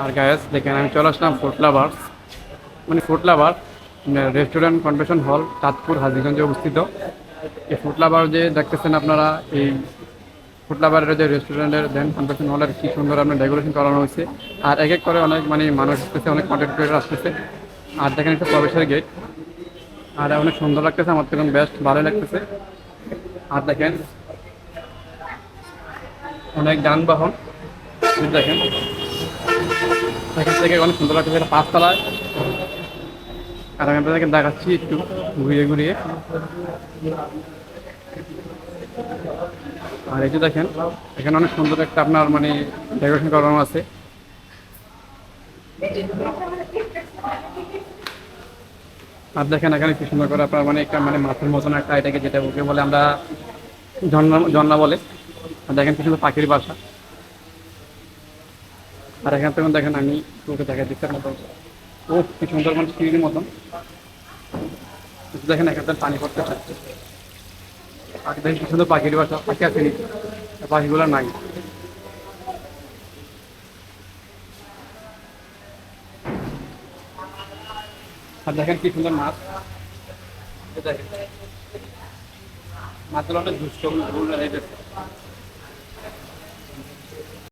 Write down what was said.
আর gas দেখেন, আমি চলে আসলাম ফুড লাভার্স মানে food lover restaurant convention hall Chandpur হাজিগঞ্জে অবস্থিত। এই ফুড লাভার যে দেখতেছেন আপনারা, এই ফুড লাভারের যে রেস্টুরেন্টের দেন কনভেনশন হলের কি সুন্দর আপনার ডেকোরেশন করানো হয়েছে। আর এক এক করে অনেক মানে মানুষ আসতেছে, অনেক কন্টেন্ট ক্রিয়েটার আসতেছে। আর দেখেন একটা প্রবেশের গেট আর অনেক সুন্দর লাগতেছে, আমার তো বেস্ট ভালো লাগতেছে। আর দেখেন, অনেক যানবাহন। এই দেখেন। থেকে অনেক সুন্দর লাগতেছে এটা পাঁচতলায়। আর আমি আপনাদেরকে দেখাচ্ছি একটু ঘুরিয়ে ঘুরিয়ে। আর এই যে দেখেন, এখানে অনেক সুন্দর একটা আপনার মানে ডেকোরেশন করানো আছে। আর দেখেন এখানে কি সুন্দর করে আপনার মানে একটা মানে মাছের মতন একটা এটাকে যেটা ওকে বলে আমরা ঝর্ণা ঝর্ণা বলে। আর দেখেন কি সুন্দর পাখির বাসা। আর এখান থেকে দেখেন আমি তোকে দেখা দিচ্ছি মতো। ও, কি সুন্দর মানে সিঁড়ির মতন। দেখেন এখান থেকে পানি পড়তে পারছে আর দেখেন কি সুন্দর পাখির বাসা, পাখি আছে পাখিগুলো নাই। আর দেখেন কি সুন্দর মাছ। দেখেন। মাছগুলো অনেক দুষ্ট